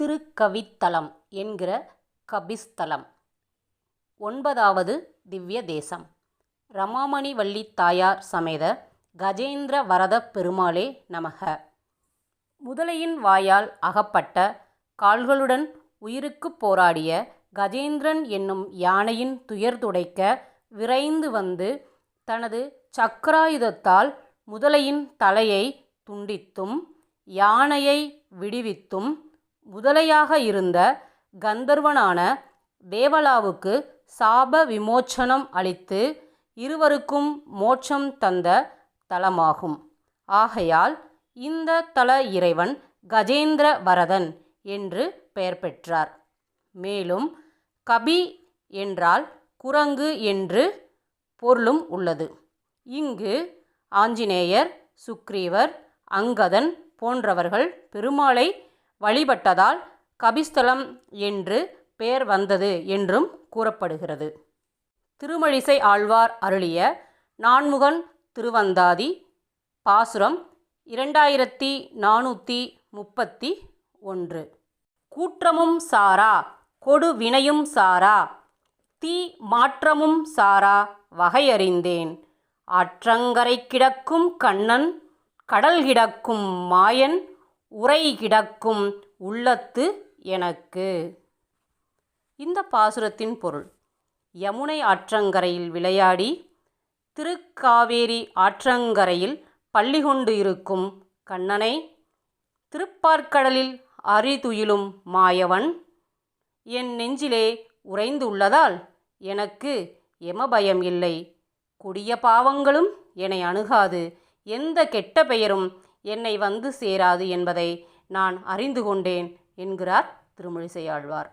திருக்கவித்தலம் என்கிற கபிஸ்தலம். ஒன்பதாவது திவ்ய தேசம் ரமாமணி வள்ளி தாயார் சமேத கஜேந்திர வரத பெருமாளே நமக. முதலையின் வாயால் அகப்பட்ட கால்களுடன் உயிருக்குப் போராடிய கஜேந்திரன் என்னும் யானையின் துயர் துடைக்க விரைந்து வந்து தனது சக்கராயுதத்தால் முதலையின் தலையை துண்டித்தும் யானையை விடுவித்தும் முதலையாக இருந்த கந்தர்வனான தேவலாவுக்கு சாப விமோச்சனம் அளித்து இருவருக்கும் மோட்சம் தந்த தலமாகும். ஆகையால் இந்த தல இறைவன் கஜேந்திர வரதன் என்று பெயர் பெற்றார். மேலும் கபி என்றால் குரங்கு என்று பொருளும் உள்ளது. இங்கு ஆஞ்சநேயர் சுக்ரீவர் அங்கதன் போன்றவர்கள் பெருமாளை வழிபட்டதால் கபிஸ்தலம் என்று பெயர் வந்தது என்றும் கூறப்படுகிறது. திருமழிசை ஆழ்வார் அருளிய நான்முகன் திருவந்தாதி பாசுரம் இரண்டாயிரத்தி நானூற்றி முப்பத்தி ஒன்று. கூற்றமும் சாரா கொடு வினையும் சாரா தீ மாற்றமும் சாரா வகையறிந்தேன். ஆற்றங்கரை கிடக்கும் கண்ணன் கடல் கிடக்கும் மாயன் உரை கிடக்கும் உள்ளத்து எனக்கு. இந்த பாசுரத்தின் பொருள். யமுனை ஆற்றங்கரையில் விளையாடி திருக்காவேரி ஆற்றங்கரையில் பள்ளி கொண்டு இருக்கும் கண்ணனை திருப்பார்க்கடலில் அரிதுயிலும் மாயவன் என் நெஞ்சிலே உறைந்துள்ளதால் எனக்கு எமபயம் இல்லை. கொடிய பாவங்களும் என்னை அணுகாது. எந்த கெட்ட பெயரும் என்னை வந்து சேராது என்பதை நான் அறிந்து கொண்டேன் என்கிறார் திருமொழிசையாழ்வார்.